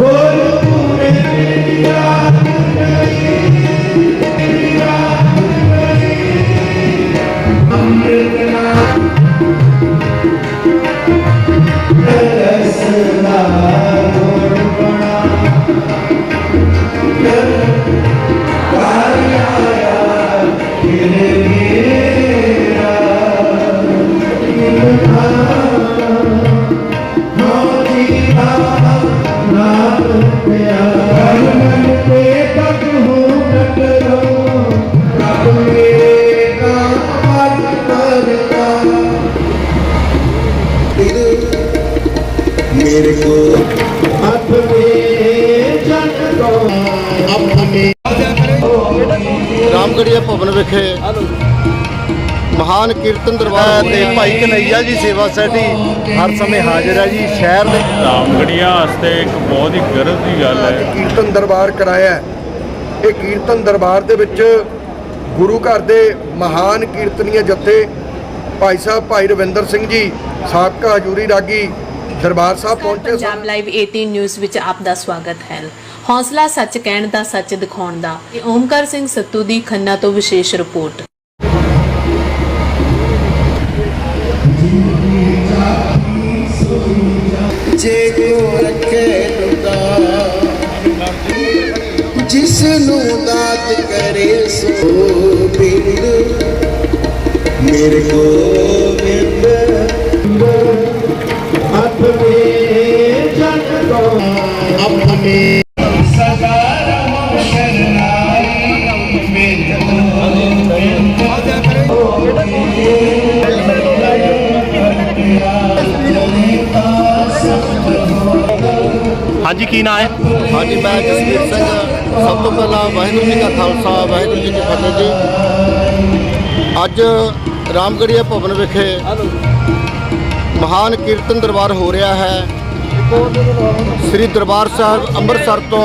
Whoa! ਮਹਾਨ ਕੀਰਤਨ ਦਰਬਾਰ ਤੇ ਭਾਈ ਕਨਈਆ ਜੀ ਸੇਵਾ ਸੋਸਾਇਟੀ ਹਰ ਸਮੇਂ ਹਾਜ਼ਰ ਹੈ ਜੀ ਸ਼ਹਿਰ ਦੇ ਰਾਮਗੜੀਆਂ ਵਾਸਤੇ ਇੱਕ ਬਹੁਤ ਹੀ ਗਰਵ ਦੀ ਗੱਲ ਹੈ। ਕੀਰਤਨ ਦਰਬਾਰ ਕਰਾਇਆ ਹੈ। ਇਹ ਕੀਰਤਨ ਦਰਬਾਰ ਦੇ ਵਿੱਚ ਗੁਰੂ ਘਰ ਦੇ ਮਹਾਨ ਕੀਰਤਨੀय ਜਥੇ ਭਾਈ ਸਾਹਿਬ ਭਾਈ ਰਵਿੰਦਰ ਸਿੰਘ ਜੀ ਸਾਬਕਾ ਹਜੂਰੀ ਰਾਗੀ ਦਰਬਾਰ ਸਾਹਿਬ ਪਹੁੰਚੇ ਪੰਜਾਬ ਸਨ ਲਾਈਵ 18 ਨਿਊਜ਼ ਵਿੱਚ ਆਪ ਦਾ ਸਵਾਗਤ ਹੈ। ਹੌਸਲਾ ਸੱਚ ਕਹਿਣ ਦਾ ਸੱਚ ਦਿਖਾਉਣ ਦਾ। ਓਮਕਾਰ ਸਿੰਘ ਸੱਤੂ ਦੀ ਖੰਨਾ ਤੋਂ ਵਿਸ਼ੇਸ਼ ਰਿਪੋਰਟ। ਜੇ ਕੋ ਰੱਖੇ ਲੁਕਾ ਜਿਸ ਨੂੰ ਦਾਤ ਕਰੇ ਸੋ ਬਿੰਦ ਮੇਰੇ ਕੋ ਬਿੰਦ ਆਪਣੇ ਜਨ ਕੋ ਆਪਣੇ ਹਾਂਜੀ, ਕੀ ਨਾਂ ਹੈ? ਹਾਂਜੀ, ਮੈਂ ਜਸਵੀਰ ਸਿੰਘ ਸਭ ਤੋਂ ਪਹਿਲਾਂ ਵਾਹਿਗੁਰੂ ਜੀ ਕਾ ਖਾਲਸਾ, ਵਾਹਿਗੁਰੂ ਜੀ ਕੀ ਫਤਿਹ ਜੀ। ਅੱਜ ਰਾਮਗੜੀਆ ਭਵਨ ਵਿਖੇ ਮਹਾਨ ਕੀਰਤਨ ਦਰਬਾਰ ਹੋ ਰਿਹਾ ਹੈ। ਸ੍ਰੀ ਦਰਬਾਰ ਸਾਹਿਬ ਅੰਮ੍ਰਿਤਸਰ ਤੋਂ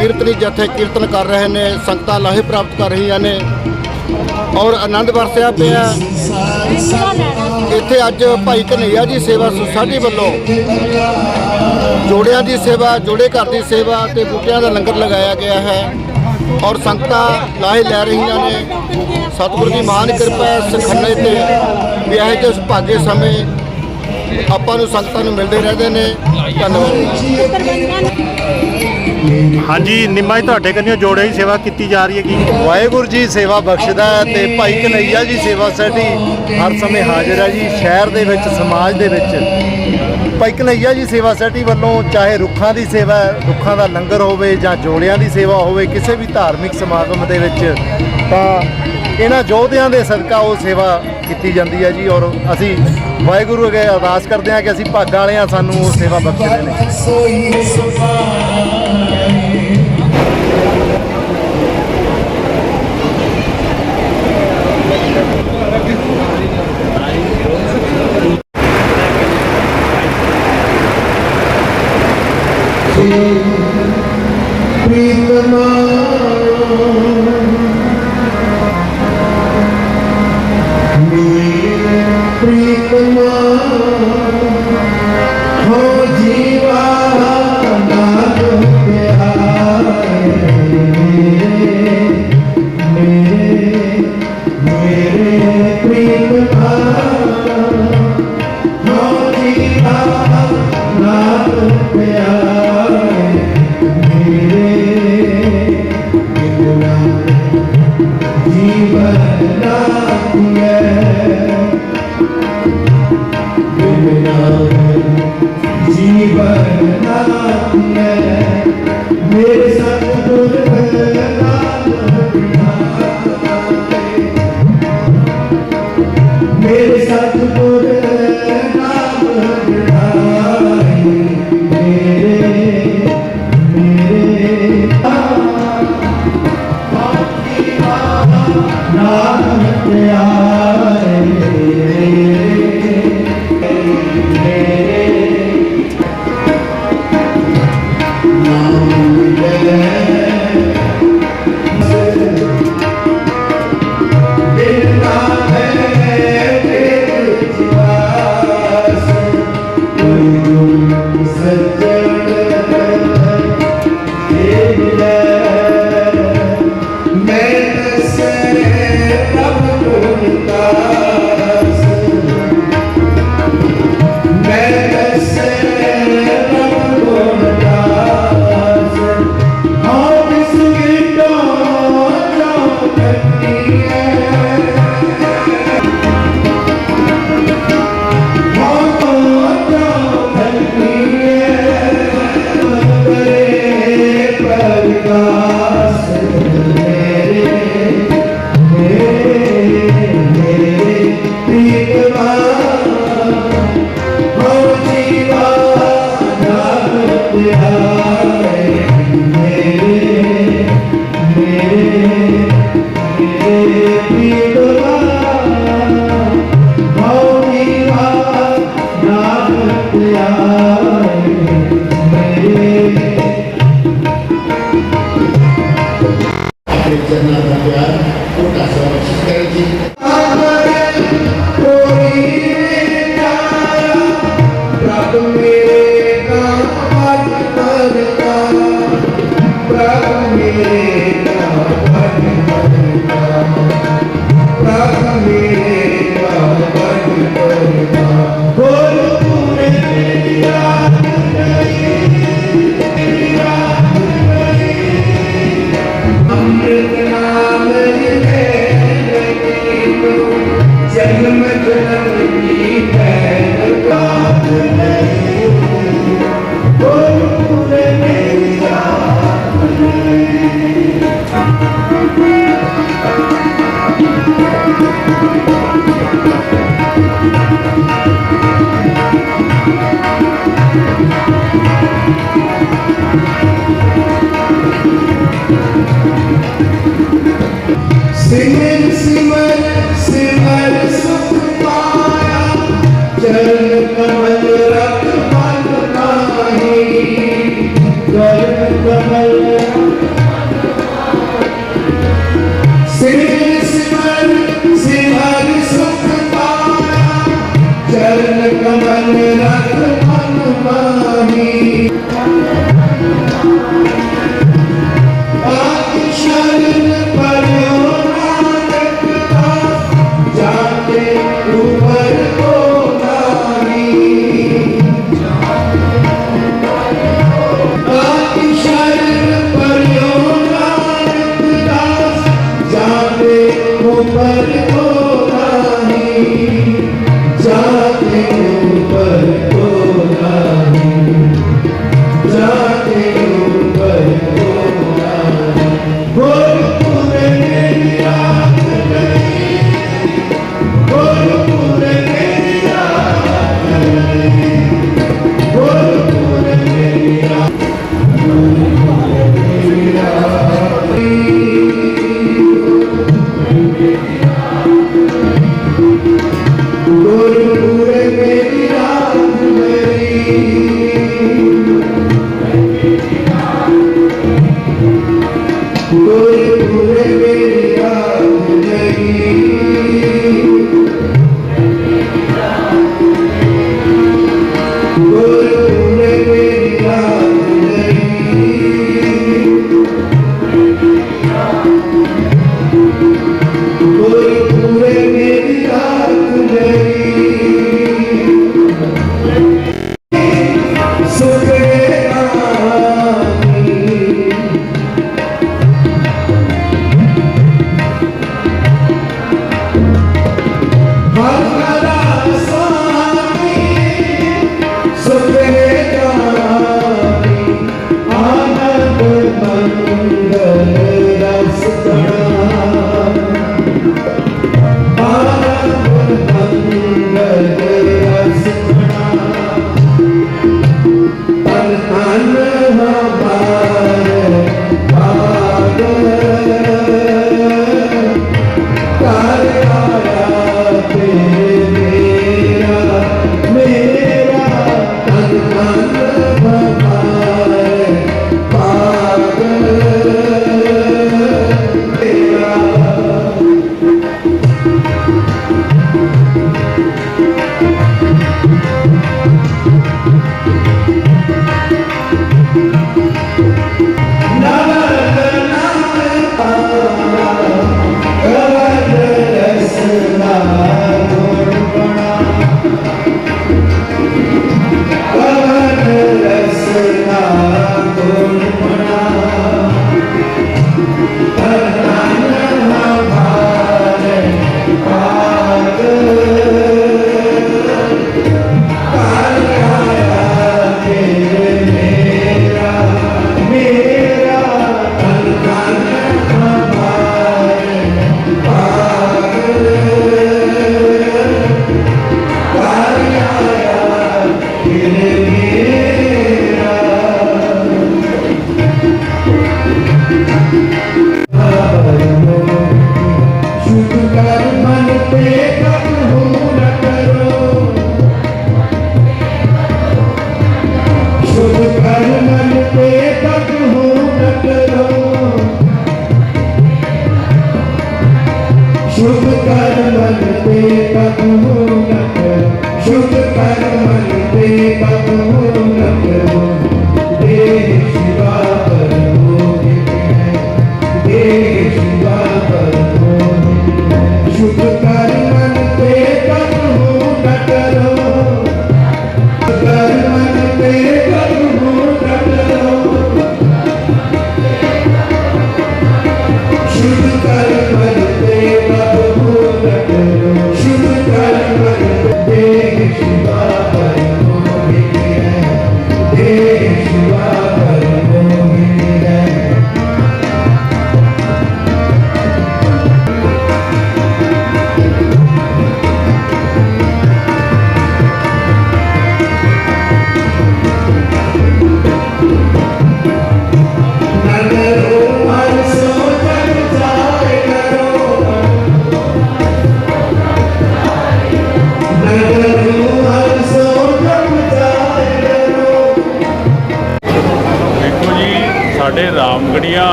ਕੀਰਤਨੀ ਜਥੇ ਕੀਰਤਨ ਕਰ ਰਹੇ ਨੇ, ਸੰਗਤਾਂ ਲਾਹੇ ਪ੍ਰਾਪਤ ਕਰ ਰਹੀਆਂ ਨੇ। ਔਰ ਆਨੰਦ ਵਰਤਿਆ ਪਿਆ ਇੱਥੇ ਅੱਜ ਭਾਈ ਕਨਈਆ ਜੀ ਸੇਵਾ ਸੁਸਾਇਟੀ ਵੱਲੋਂ ਜੋੜਿਆਂ ਦੀ ਸੇਵਾ ਜੋੜੇ ਘਰ ਦੀ ਸੇਵਾ ਤੇ ਬੂਟਿਆਂ ਦਾ ਲੰਗਰ ਲਗਾਇਆ ਗਿਆ ਹੈ। ਔਰ ਸੰਗਤਾਂ ਲਾਹੇ ਲੈ ਰਹੀਆਂ ਨੇ। ਸਤਿਗੁਰੂ ਦੀ ਮਹਾਨ ਕਿਰਪਾ ਸਖੰਨੇ ਤੇ ਵੀ ਇਹ ਜਿਹੇ ਸੁਭਾਗੇ ਸਮੇਂ ਆਪਾਂ ਨੂੰ ਸੰਗਤਾਂ ਨੂੰ ਮਿਲਦੇ ਰਹਿੰਦੇ ਨੇ। ਧੰਨਵਾਦ। ਹਾਂਜੀ ਨਿੰਮਾ ਜੀ ਤੁਹਾਡੇ ਕੰਨਿਓ ਜੋੜੇ ਦੀ ਸੇਵਾ ਕੀਤੀ ਜਾ ਰਹੀ ਹੈ ਕੀ? ਵਾਹਿਗੁਰੂ ਜੀ ਸੇਵਾ ਬਖਸ਼ਦਾ ਤੇ ਭਾਈ ਕਨਈਆ ਜੀ ਸੇਵਾ ਸੋਸਾਇਟੀ ਹਰ ਸਮੇਂ ਹਾਜ਼ਰ ਹੈ ਜੀ। ਸ਼ਹਿਰ ਦੇ ਵਿੱਚ ਸਮਾਜ ਦੇ ਵਿੱਚ। ਭਾਈ ਕਨਈਆ ਜੀ ਸੇਵਾ ਸੈਟੀ ਵੱਲੋਂ, ਚਾਹੇ ਰੁੱਖਾਂ ਦੀ ਸੇਵਾ, ਰੁੱਖਾਂ ਦਾ ਲੰਗਰ ਹੋਵੇ ਜਾਂ ਜੋੜਿਆਂ ਦੀ ਸੇਵਾ ਹੋਵੇ, ਕਿਸੇ ਵੀ ਧਾਰਮਿਕ ਸਮਾਗਮ ਦੇ ਵਿੱਚ, ਤਾਂ ਇਹਨਾਂ ਯੋਧਿਆਂ ਦੇ ਸਦਕਾ ਉਹ ਸੇਵਾ ਕੀਤੀ ਜਾਂਦੀ ਹੈ ਜੀ। ਔਰ ਅਸੀਂ ਵਾਹਿਗੁਰੂ ਅੱਗੇ ਅਰਦਾਸ ਕਰਦੇ ਹਾਂ ਕਿ ਅਸੀਂ ਭਾਗਾਂ ਵਾਲੇ ਹਾਂ, ਸਾਨੂੰ ਉਹ ਸੇਵਾ ਬਖਸ਼ਦੇ ਨੇ। ਸੋਈ ਸੁਭਾ ਸਿਮਰ ਸਿਮਰ ਸਿਮਰ ਸੁਖ ਪਾਇਆ ਚਰਨ ਕਮਲ ਰਖ ਮਨ ਨਾਹੀ ਚਰਨ ਕਮਲ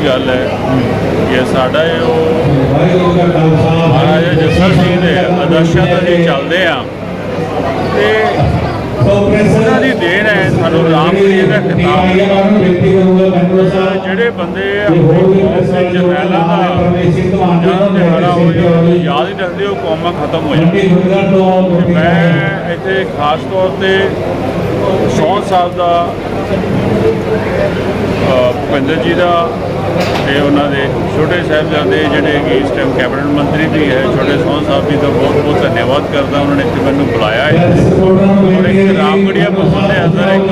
ਦੀ ਗੱਲ ਹੈ ਕਿ ਸਾਡਾ ਇਹ ਉਹ ਮਹਾਰਾਜਾ ਜੱਸਾ ਸਿੰਘ ਦੇ ਆਦਰਸ਼ਾਂ ਤੇ ਅਸੀਂ ਚੱਲਦੇ ਆ ਤੇ ਉਹਨਾਂ ਦੀ ਦੇਣ ਹੈ ਸਾਨੂੰ ਰਾਮਗੜੀਆਂ ਦਾ ਖਿਤਾਬ ਜਿਹੜੇ ਬੰਦੇ ਤੇ ਦਾ ਜਦੋਂ ਦਿਹਾੜਾ ਹੋ ਜਾਏ ਯਾਦ ਹੀ ਰੱਖਦੇ, ਉਹ ਕੌਮਾਂ ਖਤਮ ਹੋ ਮੰਡੀ ਜਾਂਦੀ ਮੈਂ ਇੱਥੇ ਖਾਸ ਤੌਰ ਤੇ ਸੌਣ ਸਾਹਿਬ ਦਾ ਭੁਪਿੰਦਰ ਜੀ ਦਾ ਤੇ ਉਹਨਾਂ ਦੇ ਛੋਟੇ ਸਾਹਿਬਜ਼ਾਦੇ ਜਿਹੜੇ ਕਿ ਇਸ ਟਾਈਮ ਕੈਬਨਿਟ ਮੰਤਰੀ ਵੀ ਹੈ, ਛੋਟੇ ਸੋਹਣ ਸਾਹਿਬ ਜੀ ਦਾ ਬਹੁਤ ਬਹੁਤ ਧੰਨਵਾਦ ਕਰਦਾ ਉਹਨਾਂ ਨੇ ਇੱਥੇ ਮੈਨੂੰ ਬੁਲਾਇਆ ਹੈ। ਔਰ ਇੱਕ ਰਾਮਗੜੀਆ ਭਵਨ ਦੇ ਅੰਦਰ ਇੱਕ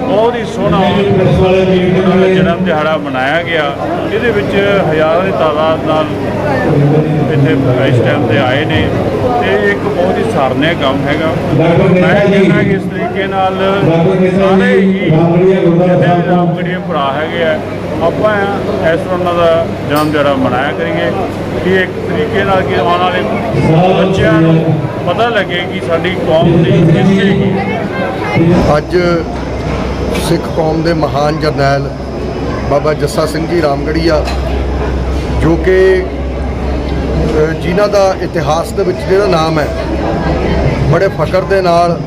ਬਹੁਤ ਹੀ ਸੋਹਣਾ ਉਹਨਾਂ ਦਾ ਜਨਮ ਦਿਹਾੜਾ ਮਨਾਇਆ ਗਿਆ। ਇਹਦੇ ਵਿੱਚ ਹਜ਼ਾਰਾਂ ਦੀ ਤਾਦਾਦ ਨਾਲ ਇੱਥੇ ਇਸ ਟਾਈਮ ਤੇ ਆਏ ਨੇ ਤੇ ਇੱਕ ਬਹੁਤ ਹੀ ਸਰਾਹਨੀय ਕੰਮ ਹੈਗਾ। ਮੈਂ ਕਹਿੰਦਾ ਕਿ ਇਸ ਤਰੀਕੇ ਨਾਲ ਸਾਰੇ ਹੀ ਰਾਮਗੜੀਆ ਗੁਰਦੁਆਰਾ ਰਾਮਗੜੀਆ ਭਰਾ ਹੈਗੇ ਆ ਆਪਾਂ ਇਸ ਤਰ੍ਹਾਂ ਉਹਨਾਂ ਦਾ ਜਨਮ ਦਿਹਾੜਾ ਮਨਾਇਆ ਕਰੀਏ ਕਿ ਇੱਕ ਤਰੀਕੇ ਨਾਲ ਕਿ ਆਉਣ ਵਾਲੇ ਬੱਚਿਆਂ ਨੂੰ ਪਤਾ ਲੱਗੇ ਕਿ ਸਾਡੀ ਕੌਮ ਦੀ ਹਿਸਟਰੀ ਕੀ ਹੈ। ਅੱਜ ਸਿੱਖ ਕੌਮ ਦੇ ਮਹਾਨ ਜਰਨੈਲ ਬਾਬਾ ਜੱਸਾ ਸਿੰਘ ਜੀ ਰਾਮਗੜੀਆ ਜੋ ਕਿ ਜਿਨ੍ਹਾਂ ਦਾ ਇਤਿਹਾਸ ਦੇ ਵਿੱਚ ਜਿਹੜਾ ਨਾਮ ਹੈ ਬੜੇ ਫਖਰ ਦੇ ਨਾਲ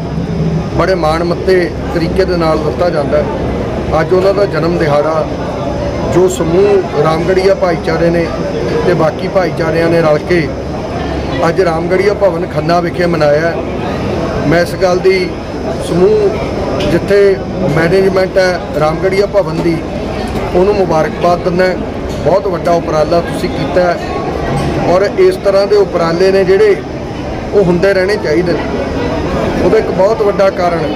ਬੜੇ ਮਾਣ ਮੱਤੇ ਤਰੀਕੇ ਦੇ ਨਾਲ ਦਿੱਤਾ ਜਾਂਦਾ ਹੈ। ਅੱਜ ਉਹਨਾਂ ਦਾ ਜਨਮ ਦਿਹਾੜਾ ਜੋ ਸਮੂਹ ਰਾਮਗੜੀਆ ਭਾਈਚਾਰੇ ਨੇ ਤੇ ਬਾਕੀ ਭਾਈਚਾਰਿਆਂ ਨੇ ਰਲ ਕੇ ਅੱਜ ਰਾਮਗੜੀਆ ਭਵਨ ਖੰਨਾ ਵਿਖੇ ਮਨਾਇਆ ਮੈਂ ਇਸ ਗੱਲ ਦੀ ਸਮੂਹ ਜਿੱਥੇ ਮੈਨੇਜਮੈਂਟ ਹੈ, ਰਾਮਗੜੀਆ ਭਵਨ ਦੀ, ਉਹਨੂੰ ਮੁਬਾਰਕਬਾਦ ਦਿੰਦਾ ਬਹੁਤ ਵੱਡਾ ਉਪਰਾਲਾ ਤੁਸੀਂ ਕੀਤਾ ਔਰ ਇਸ ਤਰ੍ਹਾਂ ਦੇ ਉਪਰਾਲੇ ਨੇ ਜਿਹੜੇ ਉਹ ਹੁੰਦੇ ਰਹਿਣੇ ਚਾਹੀਦੇ ਨੇ। ਉਹਦਾ ਇੱਕ ਬਹੁਤ ਵੱਡਾ ਕਾਰਨ,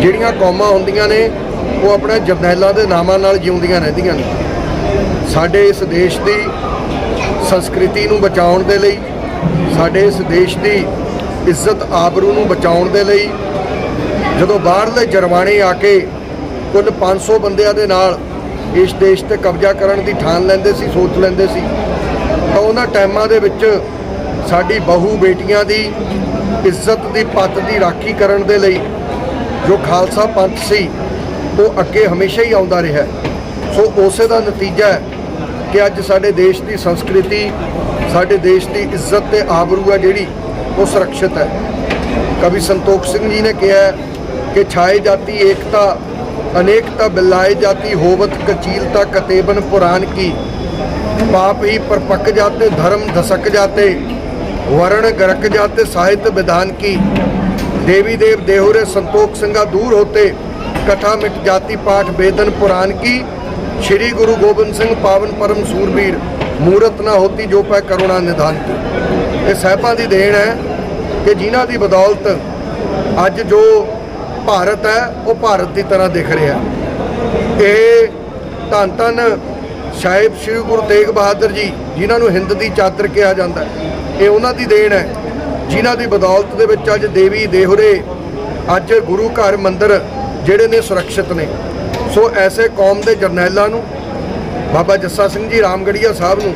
ਜਿਹੜੀਆਂ ਕੌਮਾਂ ਹੁੰਦੀਆਂ ਨੇ ਉਹ ਆਪਣੇ ਜਰਨੈਲਾਂ ਦੇ ਨਾਮਾਂ ਨਾਲ ਜਿਉਂਦੀਆਂ ਰਹਿੰਦੀਆਂ ਨੇ। ਸਾਡੇ ਇਸ ਦੇਸ਼ ਦੀ ਸੰਸਕ੍ਰਿਤੀ ਨੂੰ ਬਚਾਉਣ ਦੇ ਲਈ, ਸਾਡੇ ਇਸ ਦੇਸ਼ ਦੀ ਇੱਜ਼ਤ ਆਬਰੂ ਨੂੰ ਬਚਾਉਣ ਦੇ ਲਈ, ਜਦੋਂ ਬਾਹਰਲੇ ਜਰਵਾਣੇ ਆ ਕੇ ਕੁੱਲ 500 ਬੰਦਿਆਂ ਦੇ ਨਾਲ ਇਸ ਦੇਸ਼ ਤੇ ਕਬਜ਼ਾ ਕਰਨ ਦੀ ਠਾਣ ਲੈਂਦੇ ਸੀ, ਸੋਚ ਲੈਂਦੇ ਸੀ, ਤਾਂ ਉਹਨਾਂ ਟਾਈਮਾਂ ਦੇ ਵਿੱਚ ਸਾਡੀ ਬਹੂ ਬੇਟੀਆਂ ਦੀ ਇੱਜ਼ਤ ਦੀ ਪੱਤ ਦੀ ਰਾਖੀ ਕਰਨ ਦੇ ਲਈ ਜੋ ਖਾਲਸਾ ਪੰਥ ਸੀ ਉਹ ਅੱਗੇ ਹਮੇਸ਼ਾ ਹੀ ਆਉਂਦਾ ਰਿਹਾ ਸੋ ਉਸੇ ਦਾ ਨਤੀਜਾ ਹੈ ਕਿ ਅੱਜ ਸਾਡੇ ਦੇਸ਼ ਦੀ ਸੰਸਕ੍ਰਿਤੀ, ਸਾਡੇ ਦੇਸ਼ ਦੀ ਇੱਜ਼ਤ ਤੇ ਆਬਰੂ ਹੈ ਜਿਹੜੀ, ਉਹ ਸੁਰੱਖਿਅਤ ਹੈ। ਕਵੀ ਸੰਤੋਖ ਸਿੰਘ ਜੀ ਨੇ ਕਿਹਾ ਕਿ ਛਾਏ ਜਾਤੀ ਏਕਤਾ, ਅਨੇਕਤਾ ਬਿਲਾਏ ਜਾਤੀ ਹੋਵਤ, ਕਚੀਲਤਾ ਕਤੇਬਨ ਪੁਰਾਨ ਕੀ। ਪਾਪ ਹੀ ਪਰਪੱਕ ਜਾਤੇ, ਧਰਮ ਦਸਕ ਜਾਤੇ, ਵਰਣ ਗਰਕ ਜਾਤੇ, ਸਾਹਿਤ ਵਿਧਾਨ ਕੀ। ਦੇਵੀ ਦੇਵ ਦੇਹੁਰੇ ਸੰਤੋਖ ਸਿੰਘਾ ਦੂਰ ਹੋਤੇ ਕਥਾ ਮਿਟ ਜਾਤੀ ਪਾਠ ਬੇਦਨ ਪੁਰਾਨ ਕੀ? ਸ਼੍ਰੀ ਗੁਰੂ ਗੋਬਿੰਦ ਸਿੰਘ ਪਾਵਨ ਪਰਮ ਸੂਰਬੀਰ, ਮੂਰਤ ਨਾ ਹੋਤੀ ਜੋ ਪੈ ਕਰੁਣਾ ਨਿਧਾਨ ਕੀ ਇਹ ਸਹਿਬਾਂ ਦੀ ਦੇਣ ਹੈ ਕਿ ਜਿਨ੍ਹਾਂ ਦੀ ਬਦੌਲਤ ਅੱਜ ਜੋ ਭਾਰਤ ਹੈ, ਉਹ ਭਾਰਤ ਦੀ ਤਰ੍ਹਾਂ ਦਿਖ ਰਿਹਾ ਇਹ ਧੰਨ ਧੰਨ ਸਾਹਿਬ ਸ਼੍ਰੀ ਗੁਰੂ ਤੇਗ ਬਹਾਦਰ ਜੀ, ਜਿਨ੍ਹਾਂ ਨੂੰ ਹਿੰਦ ਦੀ ਚਾਦਰ ਕਿਹਾ ਜਾਂਦਾ ਹੈ। ਇਹ ਉਹਨਾਂ ਦੀ ਦੇਣ ਹੈ, ਜਿਨ੍ਹਾਂ ਦੀ ਬਦੌਲਤ ਦੇ ਵਿੱਚ ਅੱਜ ਦੇਵੀ ਦੇਹਰੇ, ਅੱਜ ਗੁਰੂ ਘਰ ਮੰਦਿਰ ਜਿਹੜੇ ਨੇ ਸੁਰੱਖਿਅਤ ਨੇ। ਸੋ ਐਸੇ ਕੌਮ ਦੇ ਜਰਨੈਲਾਂ ਨੂੰ, ਬਾਬਾ ਜੱਸਾ ਸਿੰਘ ਜੀ ਰਾਮਗੜੀਆ ਸਾਹਿਬ ਨੂੰ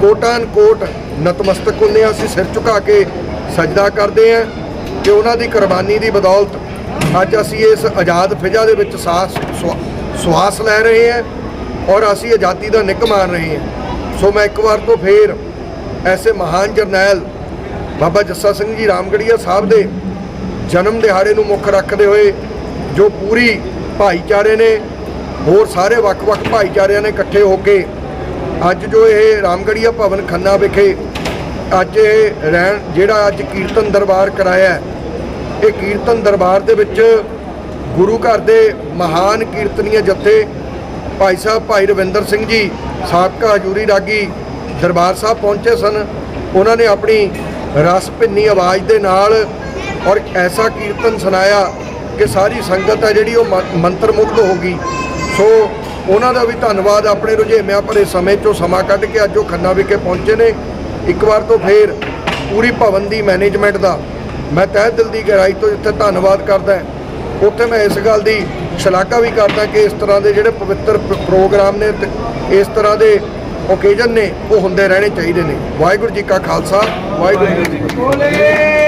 ਕੋਟਾਨ ਕੋਟ ਨਤਮਸਤਕ ਹੁੰਦੇ ਹਾਂ ਅਸੀਂ, ਸਿਰ ਝੁਕਾ ਕੇ ਸਜਦਾ ਕਰਦੇ ਹਾਂ ਕਿ ਉਹਨਾਂ ਦੀ ਕੁਰਬਾਨੀ ਦੀ ਬਦੌਲਤ ਅੱਜ ਅਸੀਂ ਇਸ ਆਜ਼ਾਦ ਫਿਜ਼ਾ ਦੇ ਵਿੱਚ ਸਾਸ ਸਵਾ- ਸਵਾਸ ਲੈ ਰਹੇ ਹਾਂ ਔਰ ਅਸੀਂ ਆਜ਼ਾਦੀ ਦਾ ਨਿੱਕ ਮਾਰ ਰਹੇ ਹਾਂ। ਸੋ ਮੈਂ ਇੱਕ ਵਾਰ ਤੋਂ ਫੇਰ ਐਸੇ ਮਹਾਨ ਜਰਨੈਲ ਬਾਬਾ ਜੱਸਾ ਸਿੰਘ ਜੀ ਰਾਮਗੜੀਆ ਸਾਹਿਬ ਦੇ ਜਨਮ ਦਿਹਾੜੇ ਨੂੰ ਮੁੱਖ ਰੱਖਦੇ ਹੋਏ ਜੋ ਪੂਰੀ ਭਾਈਚਾਰੇ ਨੇ, ਹੋਰ ਸਾਰੇ ਵੱਖ-ਵੱਖ ਭਾਈਚਾਰਿਆਂ ਨੇ ਇਕੱਠੇ ਹੋ ਕੇ ਅੱਜ ਜੋ ਇਹ ਰਾਮਗੜੀਆ ਭਵਨ ਖੰਨਾ ਵਿਖੇ ਅੱਜ ਇਹ ਰਹਿਣ, ਜਿਹੜਾ ਅੱਜ ਕੀਰਤਨ ਦਰਬਾਰ ਕਰਾਇਆ ਇਹ ਕੀਰਤਨ ਦਰਬਾਰ ਦੇ ਵਿੱਚ ਗੁਰੂ ਘਰ ਦੇ ਮਹਾਨ ਕੀਰਤਨੀय ਜੱਥੇ ਭਾਈ ਸਾਹਿਬ ਭਾਈ ਰਵਿੰਦਰ ਸਿੰਘ ਜੀ, ਸਾਬਕਾ ਹਜੂਰੀ ਰਾਗੀ ਦਰਬਾਰ ਸਾਹਿਬ ਪਹੁੰਚੇ ਸਨ। ਉਹਨਾਂ ਨੇ ਆਪਣੀ ਰਸ ਭਿੰਨੀ ਆਵਾਜ਼ ਦੇ ਨਾਲ ਔਰ ਐਸਾ ਕੀਰਤਨ ਸੁਣਾਇਆ ਕਿ ਸਾਰੀ ਸੰਗਤ ਹੈ ਜਿਹੜੀ ਉਹ ਮ- ਮੰਤਰ ਮੁਗਧ ਹੋ ਗਈ। ਸੋ ਉਹਨਾਂ ਦਾ ਵੀ ਧੰਨਵਾਦ ਆਪਣੇ ਰੁਝੇਵਿਆਂ ਭਰੇ ਸਮੇਂ ਚੋਂ ਸਮਾਂ ਕੱਢ ਕੇ ਅੱਜ ਉਹ ਖੰਨਾ ਵਿਖੇ ਪਹੁੰਚੇ ਨੇ। ਇੱਕ ਵਾਰ ਤੋਂ ਫੇਰ ਪੂਰੀ ਭਵਨ ਦੀ ਮੈਨੇਜਮੈਂਟ ਦਾ ਮੈਂ ਤਹਿ ਦਿਲ ਦੀ ਗਹਿਰਾਈ ਤੋਂ ਜਿੱਥੇ ਧੰਨਵਾਦ ਕਰਦਾ ਉੱਥੇ ਮੈਂ ਇਸ ਗੱਲ ਦੀ ਸ਼ਲਾਘਾ ਵੀ ਕਰਦਾ ਕਿ ਇਸ ਤਰ੍ਹਾਂ ਦੇ ਜਿਹੜੇ ਪਵਿੱਤਰ ਪ੍ਰੋਗਰਾਮ ਨੇ ਤੇ ਇਸ ਤਰ੍ਹਾਂ ਦੇ ਓਕੇਜਨ ਨੇ, ਉਹ ਹੁੰਦੇ ਰਹਿਣੇ ਚਾਹੀਦੇ ਨੇ। ਵਾਹਿਗੁਰੂ ਜੀ ਕਾ ਖਾਲਸਾ, ਵਾਹਿਗੁਰੂ ਜੀ ਕੀ ਫਤਿਹ।